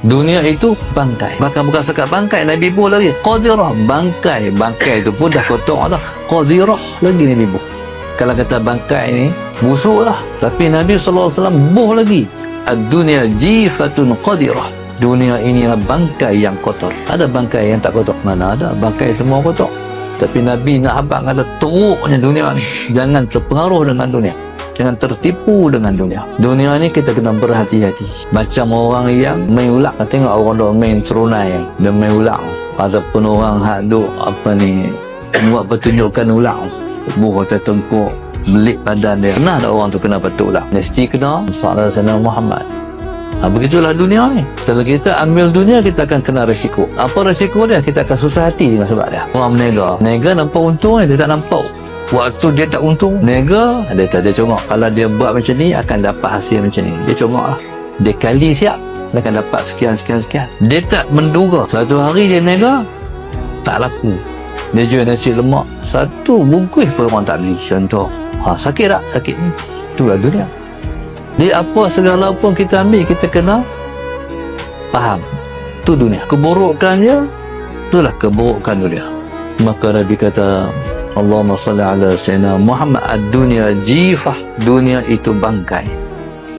Dunia itu bangkai. Bahkan bukan sekat bangkai, Nabi buh lagi. Qadirah, bangkai. Bangkai itu pun dah kotor dah. Qadirah lagi Nabi buh. Kalau kata bangkai ni, busuk lah. Tapi Nabi SAW buh lagi. Ad-dunia jifatun qadirah. Dunia ini adalah bangkai yang kotor. Ada bangkai yang tak kotor? Mana ada? Bangkai semua kotor. Tapi Nabi nak habang kata teruknya dunia ni. Jangan terpengaruh dengan dunia. Jangan tertipu dengan dunia. Dunia ni kita kena berhati-hati. Macam orang yang main ulang. Tengok orang dok main serunai. Dia main ulang. Ataupun orang hak duk apa ni buat pertunjukan ulang. Buh kata tengkuk belik badan dia. Pernah ada orang tu kena petuk ulang. Mesti kena Sallallahu Alaihi Muhammad. Ha, begitulah dunia ni. Kalau kita ambil dunia, kita akan kena resiko. Apa resiko dia? Kita akan susah hati dengan sebab dia. Orang menega. Menega nampak untung dia tak nampak. Waktu dia tak untung, nega, dia tak dia congok. Kalau dia buat macam ni, akan dapat hasil macam ni. Dia congok lah. Dia kali siap, dia akan dapat sekian, sekian, sekian. Dia tak menduga. Satu hari dia nega, tak laku. Dia jual nasi lemak. Satu bungkus pun orang tak beli. Contoh. Ha, sakit tak? Sakit. Itulah dunia. Jadi apa segala pun kita ambil, kita kena faham. Itu dunia. Keburukannya, itulah keburukan dunia. Maka Nabi kata, Allahumma salli ala Sayyidina Muhammad ad-dunya jifah. Dunia itu bangkai.